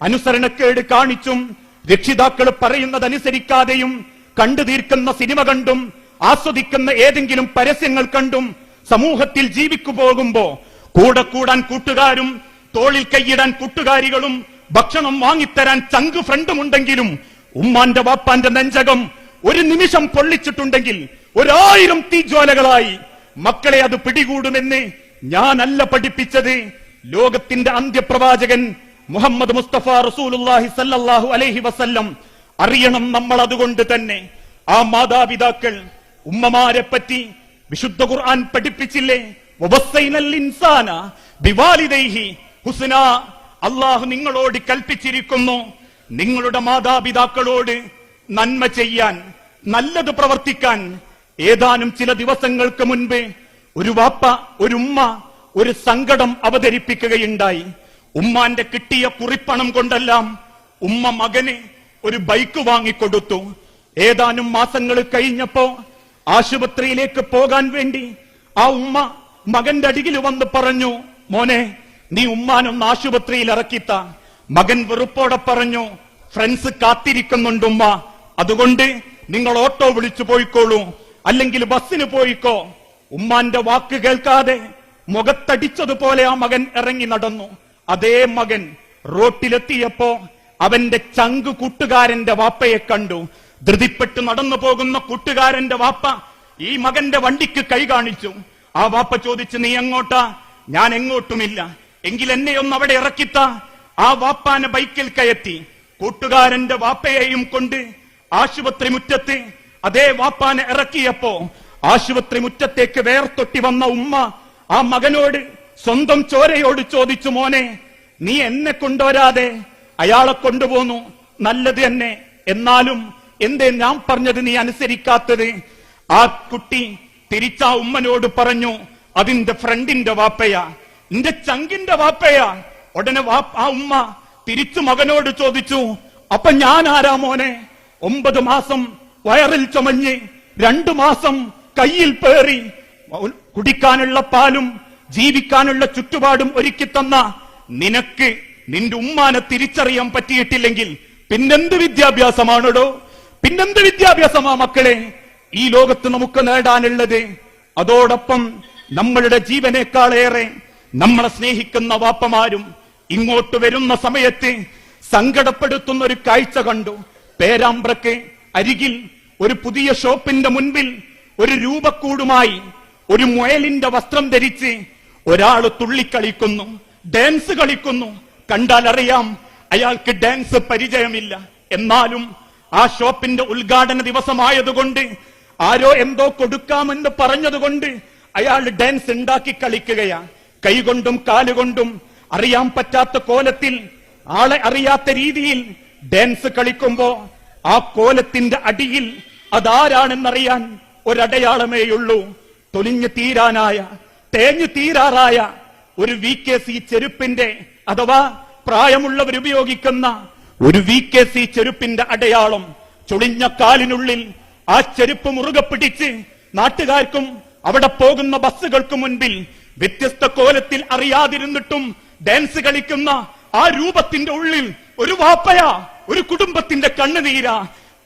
അനുസരണക്കേട് കാണിച്ചും രക്ഷിതാക്കൾ പറയുന്നതനുസരിക്കാതെയും കണ്ടു തീർക്കുന്ന സിനിമ കണ്ടും ആസ്വദിക്കുന്ന ഏതെങ്കിലും പരസ്യങ്ങൾ കണ്ടും സമൂഹത്തിൽ ജീവിക്കു പോകുമ്പോ കൂടെ കൂടാൻ കൂട്ടുകാരും തോളിൽ കൈയിടാൻ കൂട്ടുകാരികളും ഭക്ഷണം വാങ്ങിത്തരാൻ ചങ്ക് ഫ്രണ്ടുമുണ്ടെങ്കിലും ഉമ്മാന്റെ വാപ്പാന്റെ നെഞ്ചകം ഒരു നിമിഷം പൊള്ളിച്ചിട്ടുണ്ടെങ്കിൽ ഒരായിരം തീജ്വാലകളായി മക്കളെ അത് പിടികൂടുമെന്ന് ഞാനല്ല പഠിപ്പിച്ചത്. ലോകത്തിന്റെ അന്ത്യപ്രവാചകൻ മുഹമ്മദ് മുസ്തഫ റസൂലുള്ളാഹി സല്ലല്ലാഹു അലൈഹി വസല്ലം അറിയണം നമ്മൾ അതുകൊണ്ട് തന്നെ. ആ മാതാപിതാക്കൾ ഉമ്മമാരെ പറ്റി വിശുദ്ധ ഖുർആൻ പഠിപ്പിച്ചില്ലേ? ഇൻസാന ബിവാലിദൈഹി അള്ളാഹു നിങ്ങളോട് കൽപ്പിച്ചിരിക്കുന്നു നിങ്ങളുടെ മാതാപിതാക്കളോട് നന്മ ചെയ്യാൻ നല്ലത് പ്രവർത്തിക്കാൻ. ഏതാനും ചില ദിവസങ്ങൾക്ക് മുൻപ് ഒരു വാപ്പ ഒരു ഉമ്മ ഒരു സങ്കടം അവതരിപ്പിക്കുകയുണ്ടായി. ഉമ്മാന്റെ കിട്ടിയ കുറിപ്പണം കൊണ്ടെല്ലാം ഉമ്മ മകന് ഒരു ബൈക്ക് വാങ്ങിക്കൊടുത്തു. ഏതാനും മാസങ്ങൾ കഴിഞ്ഞപ്പോ ആശുപത്രിയിലേക്ക് പോകാൻ വേണ്ടി ആ ഉമ്മ മകന്റെ അടിയിൽ വന്ന് പറഞ്ഞു മോനെ നീ ഉമ്മാനൊന്ന് ആശുപത്രിയിൽ ഇറക്കിത്ത. മകൻ വെറുപ്പോടെ പറഞ്ഞു ഫ്രണ്ട്സ് കാത്തിരിക്കുന്നുണ്ട് ഉമ്മ. അതുകൊണ്ട് നിങ്ങൾ ഓട്ടോ വിളിച്ചു പോയിക്കോളൂ. അല്ലെങ്കിൽ ബസ്സിന് പോയിക്കോ. ഉമ്മാന്റെ വാക്ക് കേൾക്കാതെ മുഖത്തടിച്ചതുപോലെ ആ മകൻ ഇറങ്ങി നടന്നു. അതേ മകൻ റോട്ടിലെത്തിയപ്പോ അവന്റെ ചങ്ക് കൂട്ടുകാരന്റെ വാപ്പയെ കണ്ടു. ധൃതിപ്പെട്ട് നടന്നു പോകുന്ന കൂട്ടുകാരന്റെ വാപ്പ ഈ മകന്റെ വണ്ടിക്ക് കൈ കാണിച്ചു. ആ വാപ്പ ചോദിച്ചു നീ എങ്ങോട്ടാ? ഞാൻ എങ്ങോട്ടുമില്ല. എങ്കിൽ എന്നെ ഒന്ന് അവിടെ ഇറക്കിത്ത. ആ വാപ്പാനെ ബൈക്കിൽ കയറ്റി. കൂട്ടുകാരന്റെ വാപ്പയെയും കൊണ്ട് ആശുപത്രി മുറ്റത്ത് അതേ വാപ്പാനെ ഇറക്കിയപ്പോ ആശുപത്രി മുറ്റത്തേക്ക് വേർത്തൊട്ടി വന്ന ഉമ്മ ആ മകനോട് സ്വന്തം ചോരയോട് ചോദിച്ചു മോനെ നീ എന്നെ കൊണ്ടുവരാതെ അയാളെ കൊണ്ടുപോന്നു. നല്ലത് തന്നെ. എന്നാലും എന്തേ ഞാൻ പറഞ്ഞത് നീ അനുസരിക്കാത്തത്? ആ കുട്ടി തിരിച്ചാ ഉമ്മനോട് പറഞ്ഞു അതിന്റെ ഫ്രണ്ടിന്റെ വാപ്പയാ. നിന്റെ ചങ്കിന്റെ വാപ്പയാ. ഉടനെ ആ ഉമ്മ തിരിച്ചു മകനോട് ചോദിച്ചു അപ്പൊ ഞാൻ ആരാ മോനെ? ഒമ്പത് മാസം വയറിൽ ചുമഞ്ഞ് രണ്ടു മാസം കയ്യിൽ പേറി കുടിക്കാനുള്ള പാലും ജീവിക്കാനുള്ള ചുറ്റുപാടും ഒരുക്കി തന്ന നിനക്ക് നിന്റെ ഉമ്മാനെ തിരിച്ചറിയാൻ പറ്റിയിട്ടില്ലെങ്കിൽ പിന്നെന്ത് വിദ്യാഭ്യാസമാണോ പിന്നെന്ത് വിദ്യാഭ്യാസമാ മക്കളെ? ഈ ലോകത്ത് നമുക്ക് നേടാനുള്ളത് അതോടൊപ്പം നമ്മളുടെ ജീവനേക്കാളേറെ നമ്മളെ സ്നേഹിക്കുന്ന വാപ്പമാരും ഇങ്ങോട്ട് വരുന്ന സമയത്ത് സങ്കടപ്പെടുത്തുന്ന ഒരു കാഴ്ച കണ്ടു. പേരാമ്പ്രക്ക് അരികിൽ ഒരു പുതിയ ഷോപ്പിന്റെ മുൻപിൽ ഒരു രൂപക്കൂടുമായി ഒരു മുയലിന്റെ വസ്ത്രം ധരിച്ച് ഒരാൾ തുള്ളിക്കളിക്കുന്നു ഡാൻസ് കളിക്കുന്നു. കണ്ടാൽ അറിയാം അയാൾക്ക് ഡാൻസ് പരിചയമില്ല. എന്നാലും ആ ഷോപ്പിന്റെ ഉദ്ഘാടന ദിവസമായതുകൊണ്ട് ആരോ എന്തോ കൊടുക്കാമെന്ന് പറഞ്ഞതുകൊണ്ട് അയാൾ ഡാൻസ് ഉണ്ടാക്കി കളിക്കുകയാ. കൈകൊണ്ടും കാലുകൊണ്ടും അറിയാൻ പറ്റാത്ത കോലത്തിൽ ആളെ അറിയാത്ത രീതിയിൽ ഡാൻസ് കളിക്കുമ്പോ ആ കോലത്തിന്റെ അടിയിൽ അതാരാണെന്നറിയാൻ ഒരടയാളമേയുള്ളൂ. തൊലിഞ്ഞു തീരാനായ തേഞ്ഞു തീരാറായ ഒരു വി കെ സി ചെരുപ്പിന്റെ അഥവാ പ്രായമുള്ളവർ ഉപയോഗിക്കുന്ന ഒരു വി കെ സി ചെരുപ്പിന്റെ അടയാളം ചുളിഞ്ഞ കാലിനുള്ളിൽ ആ ചെരുപ്പ് മുറുകെ പിടിച്ച് നാട്ടുകാർക്കും അവിടെ പോകുന്ന ബസ്സുകൾക്ക് മുൻപിൽ വ്യത്യസ്ത കോലത്തിൽ അറിയാതിരുന്നിട്ടും ഡാൻസ് കളിക്കുന്ന ആ രൂപത്തിന്റെ ഉള്ളിൽ ഒരു വാപ്പയ ഒരു കുടുംബത്തിന്റെ കണ്ണുനീര.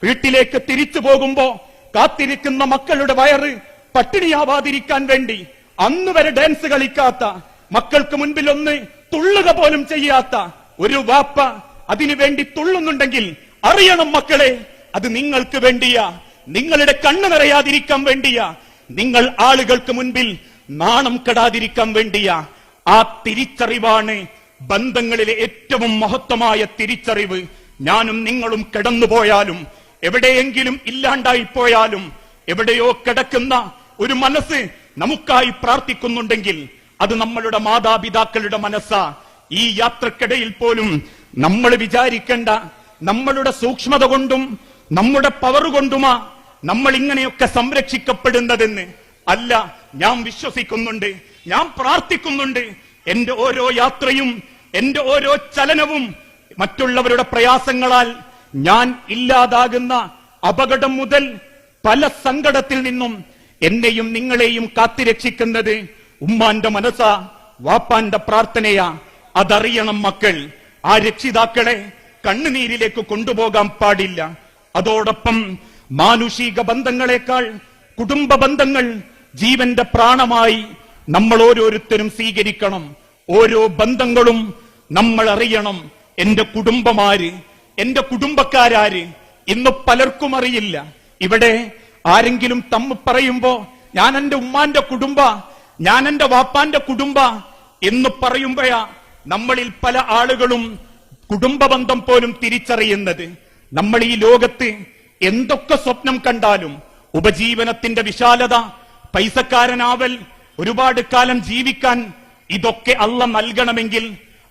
വീട്ടിലേക്ക് തിരിച്ചു പോകുമ്പോ കാത്തിരിക്കുന്ന മക്കളുടെ വയറ് പട്ടിണിയാവാതിരിക്കാൻ വേണ്ടി അന്ന് വരെ ഡാൻസ് കളിക്കാത്ത മക്കൾക്ക് മുൻപിൽ ഒന്ന് തുള്ളുക പോലും ചെയ്യാത്ത ഒരു വാപ്പ അതിനു വേണ്ടി തുള്ളുന്നുണ്ടെങ്കിൽ അറിയണം മക്കളെ അത് നിങ്ങൾക്ക് വേണ്ടിയാ. നിങ്ങളുടെ കണ്ണു നിറയാതിരിക്കാൻ വേണ്ടിയാ. നിങ്ങൾ ആളുകൾക്ക് മുൻപിൽ നാണം കെടാതിരിക്കാൻ വേണ്ടിയാ. ആ തിരിച്ചറിവാണ് ബന്ധങ്ങളിലെ ഏറ്റവും മഹത്വമായ തിരിച്ചറിവ്. ഞാനും നിങ്ങളും കിടന്നുപോയാലും എവിടെയെങ്കിലും ഇല്ലാണ്ടായി പോയാലും എവിടെയോ കിടക്കുന്ന ഒരു മനസ്സ് നമുക്കായി പ്രാർത്ഥിക്കുന്നുണ്ടെങ്കിൽ അത് നമ്മളുടെ മാതാപിതാക്കളുടെ മനസ്സാ. ഈ യാത്രക്കിടയിൽ പോലും നമ്മൾ വിചാരിക്കേണ്ട നമ്മളുടെ സൂക്ഷ്മത കൊണ്ടും നമ്മുടെ പവർ കൊണ്ടുമാ നമ്മൾ ഇങ്ങനെയൊക്കെ സംരക്ഷിക്കപ്പെടുന്നതെന്ന് അല്ല ഞാൻ വിശ്വസിക്കുന്നുണ്ട് ഞാൻ പ്രാർത്ഥിക്കുന്നുണ്ട്. എന്റെ ഓരോ യാത്രയും എന്റെ ഓരോ ചലനവും മറ്റുള്ളവരുടെ പ്രയാസങ്ങളാൽ ഞാൻ ഇല്ലാതാകുന്ന അപകടം മുതൽ പല സങ്കടത്തിൽ നിന്നും എന്നെയും നിങ്ങളെയും കാത്തിരക്ഷിക്കുന്നത് ഉമ്മാന്റെ മനസ്സാ വാപ്പാന്റെ പ്രാർത്ഥനയാ. അതറിയണം മക്കൾ ആ രക്ഷിതാക്കളെ കണ്ണുനീരിലേക്ക് കൊണ്ടുപോകാൻ പാടില്ല. അതോടൊപ്പം മാനുഷിക ബന്ധങ്ങളെക്കാൾ കുടുംബ ബന്ധങ്ങൾ ജീവന്റെ പ്രാണമായി നമ്മൾ ഓരോരുത്തരും സ്വീകരിക്കണം. ഓരോ ബന്ധങ്ങളും നമ്മൾ അറിയണം. എന്റെ കുടുംബമാര് എന്റെ കുടുംബക്കാരാര് ഇന്ന് പലർക്കും അറിയില്ല. ഇവിടെ ആരെങ്കിലും തമ്മ് പറയുമ്പോ ഞാൻ എന്റെ ഉമ്മാന്റെ കുടുംബ ഞാൻ എന്റെ വാപ്പാന്റെ കുടുംബ എന്ന് പറയുമ്പോഴാ നമ്മളിൽ പല ആളുകളും കുടുംബ ബന്ധം പോലും തിരിച്ചറിയുന്നത്. നമ്മൾ ഈ ലോകത്ത് എന്തൊക്കെ സ്വപ്നം കണ്ടാലും ഉപജീവനത്തിന്റെ വിശാലത പൈസക്കാരനാവൽ ഒരുപാട് കാലം ജീവിക്കാൻ ഇതൊക്കെ അല്ല നൽകണമെങ്കിൽ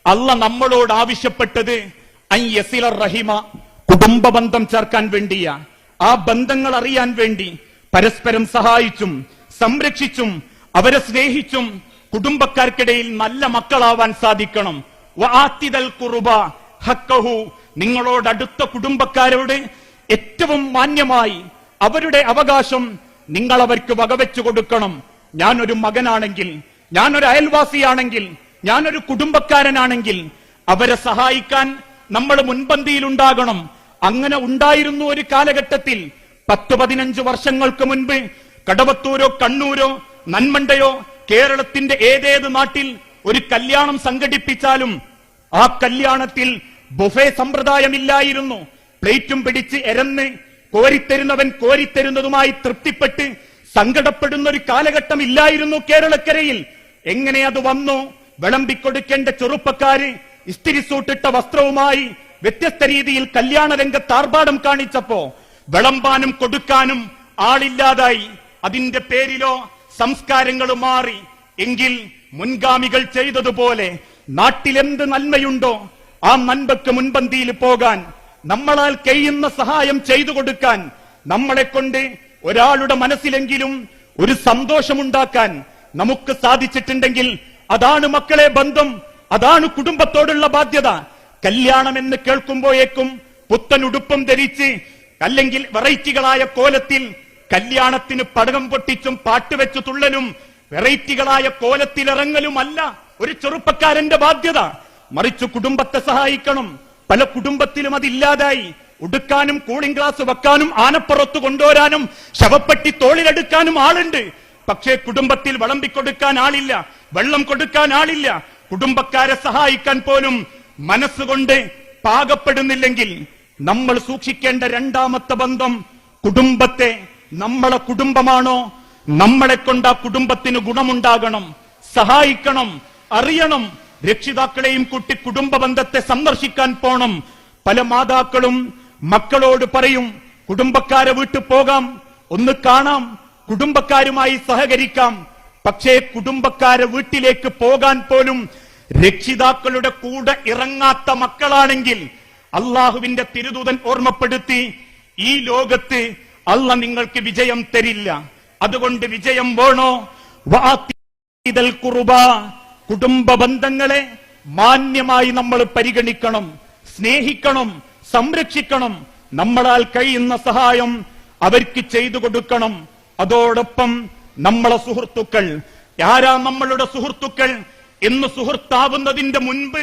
അല്ല നമ്മളോട് ആവശ്യപ്പെട്ടത് ഐ യസില റഹിമ കുടുംബ ബന്ധം ചേർക്കാൻ വേണ്ടിയ. ആ ബന്ധങ്ങൾ അറിയാൻ വേണ്ടി പരസ്പരം സഹായിച്ചും സംരക്ഷിച്ചും അവരെ സ്നേഹിച്ചും കുടുംബക്കാർക്കിടയിൽ നല്ല മക്കളാവാൻ സാധിക്കണം. വാത്തിതൽ കുറുബ ഹക്കഹു. നിങ്ങളോട് അടുത്ത കുടുംബക്കാരോട് ഏറ്റവും മാന്യമായി അവരുടെ അവകാശം നിങ്ങൾ അവർക്ക് വകവെച്ചു കൊടുക്കണം. ഞാനൊരു മകനാണെങ്കിൽ ഞാനൊരു അയൽവാസിയാണെങ്കിൽ ഞാനൊരു കുടുംബക്കാരനാണെങ്കിൽ അവരെ സഹായിക്കാൻ നമ്മൾ മുൻപന്തിയിലുണ്ടാകണം. അങ്ങനെ ഉണ്ടായിരുന്നു ഒരു കാലഘട്ടത്തിൽ പത്ത് പതിനഞ്ച് വർഷങ്ങൾക്ക് മുൻപ് കടവത്തൂരോ കണ്ണൂരോ നന്മണ്ടയോ കേരളത്തിന്റെ ഏതേത് നാട്ടിൽ ഒരു കല്യാണം സംഘടിപ്പിച്ചാലും ആ കല്യാണത്തിൽ ബുഫേ സമ്പ്രദായമില്ലായിരുന്നു. പ്ലേറ്റും പിടിച്ച് എരന്ന് കോരിത്തരുന്നവൻ കോരിത്തരുന്നതുമായി തൃപ്തിപ്പെട്ട് സങ്കടപ്പെടുന്ന ഒരു കാലഘട്ടം ഇല്ലായിരുന്നു കേരളക്കരയിൽ. എങ്ങനെ അത് വന്നു? വിളമ്പിക്കൊടുക്കേണ്ട ചെറുപ്പക്കാര് ഇസ്തിരി സൂട്ടിട്ട വസ്ത്രവുമായി വ്യത്യസ്ത രീതിയിൽ കല്യാണ രംഗത്ത് ആർഭാടം കാണിച്ചപ്പോ വിളമ്പാനും കൊടുക്കാനും ആളില്ലാതായി. അതിന്റെ പേരിലോ സംസ്കാരങ്ങൾ മാറി. എങ്കിൽ മുൻഗാമികൾ ചെയ്തതുപോലെ നാട്ടിലെന്ത് നന്മയുണ്ടോ ആ നന്മക്ക് മുൻപന്തിയിൽ പോകാൻ നമ്മളാൽ കഴിയുന്ന സഹായം ചെയ്തു കൊടുക്കാൻ നമ്മളെ കൊണ്ട് ഒരാളുടെ മനസ്സിലെങ്കിലും ഒരു സന്തോഷമുണ്ടാക്കാൻ നമുക്ക് സാധിച്ചിട്ടുണ്ടെങ്കിൽ അതാണ് മക്കളെ ബന്ധം അതാണ് കുടുംബത്തോടുള്ള ബാധ്യത. കല്യാണം എന്ന് കേൾക്കുമ്പോഴേക്കും പുത്തൻ ഉടുപ്പം ധരിച്ച് അല്ലെങ്കിൽ വെറൈറ്റികളായ കോലത്തിൽ കല്യാണത്തിന് പടകം പൊട്ടിച്ചും പാട്ടുവെച്ചു തുള്ളലും വെറൈറ്റികളായ കോലത്തിലിറങ്ങലുമല്ല. ഒരു ചെറുപ്പക്കാരന്റെ ബാധ്യത. മറിച്ച് കുടുംബത്തെ സഹായിക്കണം. പല കുടുംബത്തിലും അതില്ലാതായി. ഉടുക്കാനും കൂളിംഗ് ഗ്ലാസ് വെക്കാനും ആനപ്പുറത്ത് കൊണ്ടുവരാനും ശവപ്പെട്ടി തോളിലെടുക്കാനും ആളുണ്ട്. പക്ഷേ കുടുംബത്തിൽ വിളമ്പിക്കൊടുക്കാൻ ആളില്ല. വെള്ളം കൊടുക്കാൻ ആളില്ല. കുടുംബക്കാരെ സഹായിക്കാൻ പോലും മനസ്സുകൊണ്ട് പാകപ്പെടുന്നില്ലെങ്കിൽ നമ്മൾ സൂക്ഷിക്കേണ്ട രണ്ടാമത്തെ ബന്ധം കുടുംബത്തെ നമ്മളെ കുടുംബമാണോ? നമ്മളെ കൊണ്ട് ആ കുടുംബത്തിന് ഗുണമുണ്ടാകണം സഹായിക്കണം അറിയണം. രക്ഷിതാക്കളെയും കുട്ടി കുടുംബ ബന്ധത്തെ സന്ദർശിക്കാൻ പോണം. പല മാതാക്കളും മക്കളോട് പറയും കുടുംബക്കാരെ വീട്ടിൽ പോകാം ഒന്ന് കാണാം കുടുംബക്കാരുമായി സഹകരിക്കാം. പക്ഷേ കുടുംബക്കാരെ വീട്ടിലേക്ക് പോകാൻ പോലും രക്ഷിതാക്കളുടെ കൂടെ ഇറങ്ങാത്ത മക്കളാണെങ്കിൽ അള്ളാഹുവിന്റെ തിരുദൂതൻ ഓർമ്മപ്പെടുത്തി ഈ ലോകത്ത് അല്ല നിങ്ങൾക്ക് വിജയം തരില്ല. അതുകൊണ്ട് വിജയം വേണോ? കുറുബ കുടുംബ ബന്ധങ്ങളെ മാന്യമായി നമ്മൾ പരിഗണിക്കണം സ്നേഹിക്കണം സംരക്ഷിക്കണം. നമ്മളാൽ കഴിയുന്ന സഹായം അവർക്ക് ചെയ്തു കൊടുക്കണം. അതോടൊപ്പം നമ്മളെ സുഹൃത്തുക്കൾ ആരാ നമ്മളുടെ സുഹൃത്തുക്കൾ? എന്ന് സുഹൃത്താവുന്നതിന്റെ മുൻപ്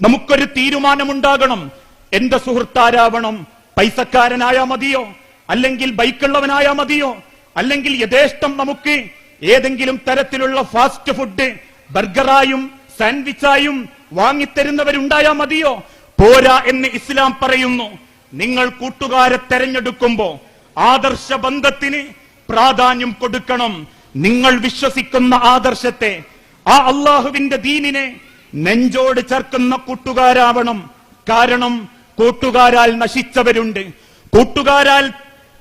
നമുക്കൊരു തീരുമാനമുണ്ടാകണം. എന്റെ സുഹൃത്താരാവണം. പൈസക്കാരനായാ മതിയോ? അല്ലെങ്കിൽ ബൈക്കുള്ളവനായാ മതിയോ? അല്ലെങ്കിൽ യഥേഷ്ടം നമുക്ക് ഏതെങ്കിലും തരത്തിലുള്ള ഫാസ്റ്റ് ഫുഡ് ബർഗറായും സാൻഡ്വിച്ചായും വാങ്ങിത്തരുന്നവരുണ്ടായാ മതിയോ? പോരാ എന്ന് ഇസ്ലാം പറയുന്നു. നിങ്ങൾ കൂട്ടുകാരെ തെരഞ്ഞെടുക്കുമ്പോ ആദർശ ബന്ധത്തിന് പ്രാധാന്യം കൊടുക്കണം. നിങ്ങൾ വിശ്വസിക്കുന്ന ആദർശത്തെ ആ അള്ളാഹുവിന്റെ ദീനിനെ നെഞ്ചോട് ചേർക്കുന്ന കൂട്ടുകാരാവണം. കാരണം കൂട്ടുകാരാൽ നശിച്ചവരുണ്ട്. കൂട്ടുകാരാൽ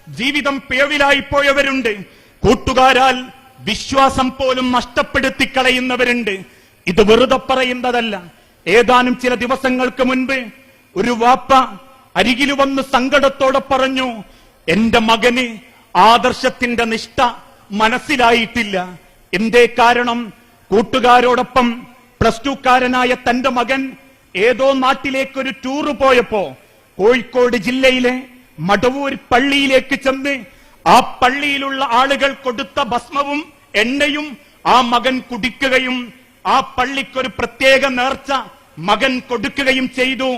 ജീവിതം പേവിലായി പോയവരുണ്ട് കൂട്ടുകാരാൽ വിശ്വാസം പോലും നഷ്ടപ്പെടുത്തി കളയുന്നവരുണ്ട് ഇത് വെറുതെ പറയുന്നതല്ല. ഏതാനും ചില ദിവസങ്ങൾക്ക് മുൻപ് ഒരു വാപ്പ അരികിൽ വന്ന് സങ്കടത്തോടെ പറഞ്ഞു എന്റെ മകന് ആദർശത്തിന്റെ നിഷ്ഠ മനസ്സിലായിട്ടില്ല. എന്തേ കാരണം? കൂട്ടുകാരോടൊപ്പം പ്ലസ് ടുക്കാരനായ തന്റെ മകൻ ഏതോ നാട്ടിലേക്ക് ഒരു ടൂറ് പോയപ്പോ കോഴിക്കോട് ജില്ലയിലെ മടവൂർ പള്ളിയിലേക്ക് ചെന്ന് ആ പള്ളിയിലുള്ള ആളുകൾ കൊടുത്ത ഭസ്മവും എണ്ണയും ആ മകൻ കുടിക്കുകയും ആ പള്ളിക്കൊരു പ്രത്യേക നേർച്ച മകൻ കൊടുക്കുകയും ചെയ്തു.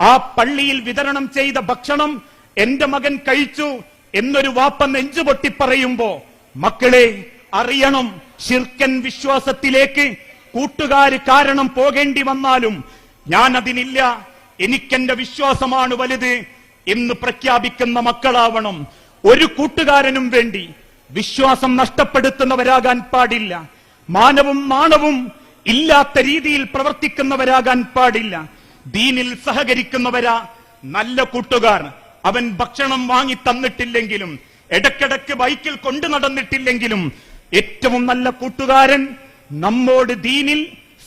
ആ പള്ളിയിൽ വിതരണം ചെയ്ത ഭക്ഷണം എന്റെ മകൻ കഴിച്ചു എന്നൊരു വാപ്പ നെഞ്ചുപൊട്ടി പറയുമ്പോ മക്കളെ അറിയണം ശിർക്കൻ വിശ്വാസത്തിലേക്ക് കൂട്ടുകാര് കാരണം പോകേണ്ടി വന്നാലും ഞാൻ അതിനില്ല എനിക്കെന്റെ വിശ്വാസമാണ് വലുത് എന്ന് പ്രഖ്യാപിക്കുന്ന മക്കളാവണം. ഒരു കൂട്ടുകാരനും വേണ്ടി വിശ്വാസം നഷ്ടപ്പെടുത്തുന്നവരാകാൻ പാടില്ല. മാനവും മാണവും ഇല്ലാത്ത രീതിയിൽ പ്രവർത്തിക്കുന്നവരാകാൻ പാടില്ല. ദീനിൽ സഹകരിക്കുന്നവരാ നല്ല കൂട്ടുകാർ. അവൻ ഭക്ഷണം വാങ്ങി തന്നിട്ടില്ലെങ്കിലും ഇടക്കിടക്ക് ബൈക്കിൽ കൊണ്ടു നടന്നിട്ടില്ലെങ്കിലും ഏറ്റവും നല്ല കൂട്ടുകാരൻ നമ്മോട് ദീനിൽ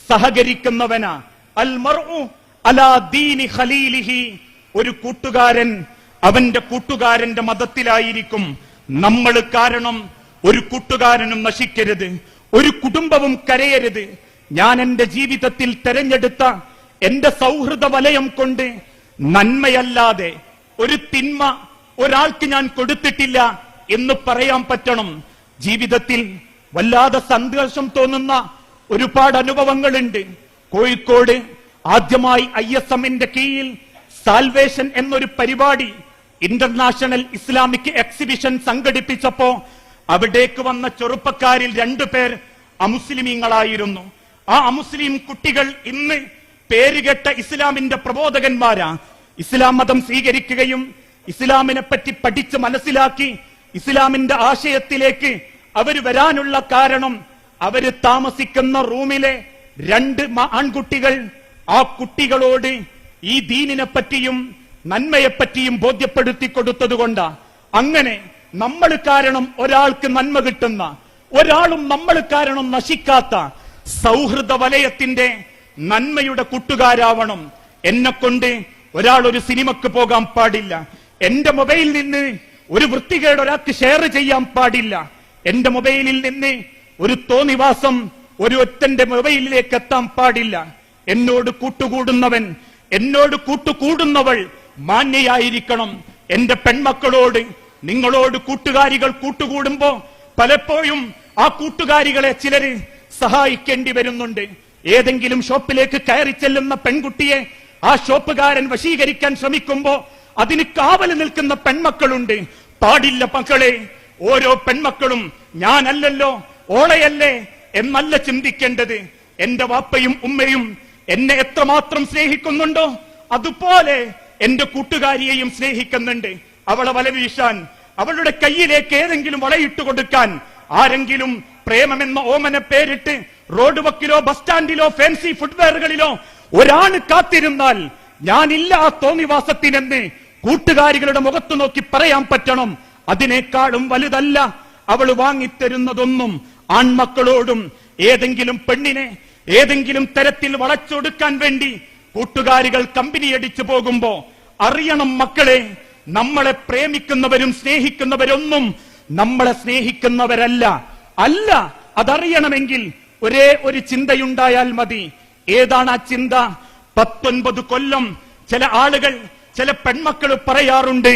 സഹകരിക്കുന്നവനാ. അൽ മർഉ അലാ ദീനി ഖലീലിഹി. ഒരു കൂട്ടുകാരൻ അവന്റെ കൂട്ടുകാരന്റെ മതത്തിലായിരിക്കും. നമ്മൾ കാരണം ഒരു കൂട്ടുകാരനും നശിക്കരുത് ഒരു കുടുംബവും കരയരുത്. ഞാൻ എന്റെ ജീവിതത്തിൽ തെരഞ്ഞെടുത്ത എന്റെ സൗഹൃദ വലയം കൊണ്ട് നന്മയല്ലാതെ ഒരു തിന്മ ഒരാൾക്ക് ഞാൻ കൊടുത്തിട്ടില്ല എന്ന് പറയാൻ പറ്റണം. ജീവിതത്തിൽ വല്ലാതെ സന്തോഷം തോന്നുന്ന ഒരുപാട് അനുഭവങ്ങളുണ്ട്. കോഴിക്കോട് ആദ്യമായി ഐ എസ് എമ്മിന്റെ കീഴിൽ സാൽവേഷൻ എന്നൊരു പരിപാടി ഇന്റർനാഷണൽ ഇസ്ലാമിക് എക്സിബിഷൻ സംഘടിപ്പിച്ചപ്പോ അവിടേക്ക് വന്ന ചെറുപ്പക്കാരിൽ രണ്ടുപേർ അമുസ്ലിമീങ്ങളായിരുന്നു. ആ അമുസ്ലിം കുട്ടികൾ ഇന്ന് പേരുകെട്ട ഇസ്ലാമിന്റെ പ്രബോധകന്മാരാ. ഇസ്ലാം മതം സ്വീകരിക്കുകയും ഇസ്ലാമിനെ പറ്റി പഠിച്ച് മനസ്സിലാക്കി ഇസ്ലാമിന്റെ ആശയത്തിലേക്ക് അവർ വരാനുള്ള കാരണം അവർ താമസിക്കുന്ന റൂമിലെ രണ്ട് ആൺകുട്ടികൾ ആ കുട്ടികളോട് ഈ ദീനിനെ പറ്റിയും നന്മയെപ്പറ്റിയും ബോധ്യപ്പെടുത്തി കൊടുത്തതുകൊണ്ട് അങ്ങനെ നമ്മൾ കാരണം ഒരാൾക്ക് നന്മ കിട്ടുന്ന ഒരാളും നമ്മൾ കാരണം നശിക്കാത്ത സൗഹൃദ വലയത്തിന്റെ നന്മയുടെ കൂട്ടുകാരാവണം. എന്നെ കൊണ്ട് ഒരാൾ ഒരു സിനിമക്ക് പോകാൻ പാടില്ല. എന്റെ മൊബൈലിൽ നിന്ന് ഒരു വൃത്തികേട് ഒരാൾക്ക് ഷെയർ ചെയ്യാൻ പാടില്ല. എന്റെ മൊബൈലിൽ നിന്ന് ഒരു തോന്നിവാസം ഒരു ഒറ്റന്റെ മൊബൈലിലേക്ക് എത്താൻ പാടില്ല. എന്നോട് കൂട്ടുകൂടുന്നവൻ എന്നോട് കൂട്ടുകൂടുന്നവൾ മാന്യയായിരിക്കണം. എന്റെ പെൺമക്കളോട് നിങ്ങളോട് കൂട്ടുകാരികൾ കൂട്ടുകൂടുമ്പോ പലപ്പോഴും ആ കൂട്ടുകാരികളെ ചിലര് സഹായിക്കേണ്ടി വരുന്നുണ്ട്. ഏതെങ്കിലും ഷോപ്പിലേക്ക് കയറി ചെല്ലുന്ന പെൺകുട്ടിയെ ആ ഷോപ്പുകാരൻ വശീകരിക്കാൻ ശ്രമിക്കുമ്പോ അതിന് കാവൽ നിൽക്കുന്ന പെൺമക്കളുണ്ട്. പാടില്ല മക്കളെ ഓരോ പെൺമക്കളും ഞാനല്ലല്ലോ ഓളയല്ലേ എന്നല്ല ചിന്തിക്കേണ്ടത്. എന്റെ വാപ്പയും ഉമ്മയും എന്നെ എത്രമാത്രം സ്നേഹിക്കുന്നുണ്ടോ അതുപോലെ എന്റെ കൂട്ടുകാരിയെയും സ്നേഹിക്കുന്നുണ്ട്. അവളെ വല വീശാൻ അവളുടെ കയ്യിലേക്ക് ഏതെങ്കിലും വളയിട്ട് കൊടുക്കാൻ ആരെങ്കിലും പ്രേമമെന്ന ഓമന പേരിട്ട് റോഡ് വക്കിലോ ബസ് സ്റ്റാൻഡിലോ ഫാൻസി ഫുട്വെയറുകളിലോ ഒരാണ് കാത്തിരുന്നാൽ ഞാനില്ല ആ തോന്നിവാസത്തിനെന്ന് കൂട്ടുകാരികളുടെ മുഖത്തു നോക്കി പറയാൻ പറ്റണം. അതിനേക്കാളും വലുതല്ല അവൾ വാങ്ങിത്തരുന്നതൊന്നും ആൺമക്കളോടും ഏതെങ്കിലും പെണ്ണിനെ ഏതെങ്കിലും തരത്തിൽ വളച്ചൊടുക്കാൻ വേണ്ടി കൂട്ടുകാരികൾ കമ്പനി അടിച്ചു പോകുമ്പോ അറിയണം മക്കളെ നമ്മളെ പ്രേമിക്കുന്നവരും സ്നേഹിക്കുന്നവരൊന്നും നമ്മളെ സ്നേഹിക്കുന്നവരല്ല. അല്ല അതറിയണമെങ്കിൽ ഒരേ ഒരു ചിന്തയുണ്ടായാൽ മതി. ഏതാണ് ആ ചിന്ത? പത്തൊൻപത് കൊല്ലം ചില ആളുകൾ ചില പെൺമക്കൾ പറയാറുണ്ട്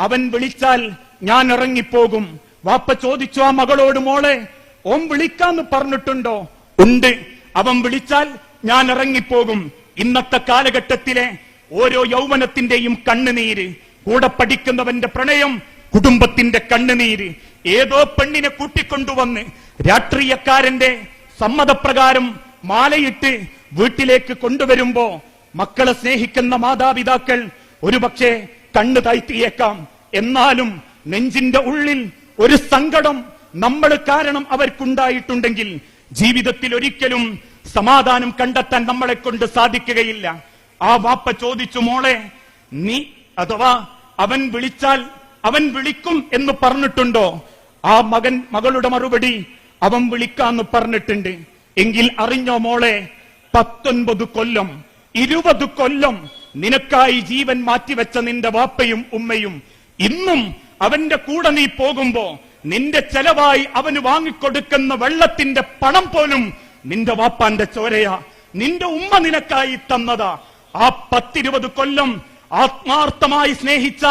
അവൻ വിളിച്ചാൽ ഞാൻ ഇറങ്ങിപ്പോകും. വാപ്പ ചോദിച്ചു ആ മകളോട് മോളെ ഓം വിളിക്കാന്ന് പറഞ്ഞിട്ടുണ്ടോ? ഉണ്ട്. അവൻ വിളിച്ചാൽ ഞാൻ ഇറങ്ങിപ്പോകും. ഇന്നത്തെ കാലഘട്ടത്തിലെ ഓരോ യൗവനത്തിന്റെയും കണ്ണുനീര് കൂടെ പഠിക്കുന്നവന്റെ പ്രണയം കുടുംബത്തിന്റെ കണ്ണുനീര് ഏതോ പെണ്ണിനെ കൂട്ടിക്കൊണ്ടുവന്ന് രാഷ്ട്രീയക്കാരന്റെ സമ്മതപ്രകാരം മാലയിട്ട് വീട്ടിലേക്ക് കൊണ്ടുവരുമ്പോ മക്കളെ സ്നേഹിക്കുന്ന മാതാപിതാക്കൾ ഒരുപക്ഷെ കണ്ണു താഴ്ത്തിയേക്കാം. എന്നാലും നെഞ്ചിന്റെ ഉള്ളിൽ ഒരു സങ്കടം നമ്മൾ കാരണം അവർക്കുണ്ടായിട്ടുണ്ടെങ്കിൽ ജീവിതത്തിൽ ഒരിക്കലും സമാധാനം കണ്ടെത്താൻ നമ്മളെ കൊണ്ട് സാധിക്കുകയില്ല. ആ വാപ്പ ചോദിച്ചു മോളെ നീ അഥവാ അവൻ വിളിച്ചാൽ അവൻ വിളിക്കും എന്ന് പറഞ്ഞിട്ടുണ്ടോ? ആ മകൻ മകളുടെ മറുപടി അവൻ വിളിക്കാന്ന് പറഞ്ഞിട്ടുണ്ട്. എങ്കിൽ അറിഞ്ഞോ മോളെ പത്തൊൻപത് കൊല്ലം ഇരുപത് കൊല്ലം നിനക്കായി ജീവൻ മാറ്റിവെച്ച നിന്റെ വാപ്പയും ഉമ്മയും ഇന്നും അവന്റെ കൂടെ നീ പോകുമ്പോ നിന്റെ ചെലവായി അവന് വാങ്ങിക്കൊടുക്കുന്ന വെള്ളത്തിന്റെ പണം പോലും നിന്റെ വാപ്പാന്റെ ചോരയാ. നിന്റെ ഉമ്മ നിനക്കായി തന്നതാ. ആ പത്തിരുപത് കൊല്ലം ആത്മാർത്ഥമായി സ്നേഹിച്ച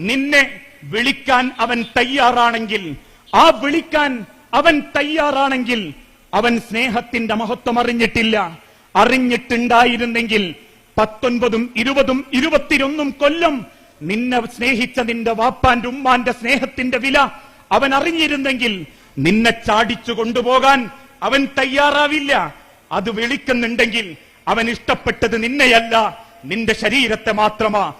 നിന്നെ വിളിക്കാൻ അവൻ തയ്യാറാണെങ്കിൽ ആ വിളിക്കാൻ അവൻ തയ്യാറാണെങ്കിൽ അവൻ സ്നേഹത്തിന്റെ മഹത്വം അറിഞ്ഞിട്ടില്ല. അറിഞ്ഞിട്ടുണ്ടായിരുന്നെങ്കിൽ പത്തൊൻപതും ഇരുപതും ഇരുപത്തിയൊന്നും കൊല്ലം നിന്നെ സ്നേഹിച്ച നിന്റെ വാപ്പാന്റെ ഉമ്മാന്റെ സ്നേഹത്തിന്റെ വില അവൻ അറിഞ്ഞിരുന്നെങ്കിൽ നിന്നെ ചാടിച്ചു കൊണ്ടുപോകാൻ അവൻ തയ്യാറാവില്ല. അത് വിളിക്കുന്നുണ്ടെങ്കിൽ അവൻ ഇഷ്ടപ്പെട്ടത് നിന്നെയല്ല നിന്റെ ശരീരത്തെ മാത്രമാ.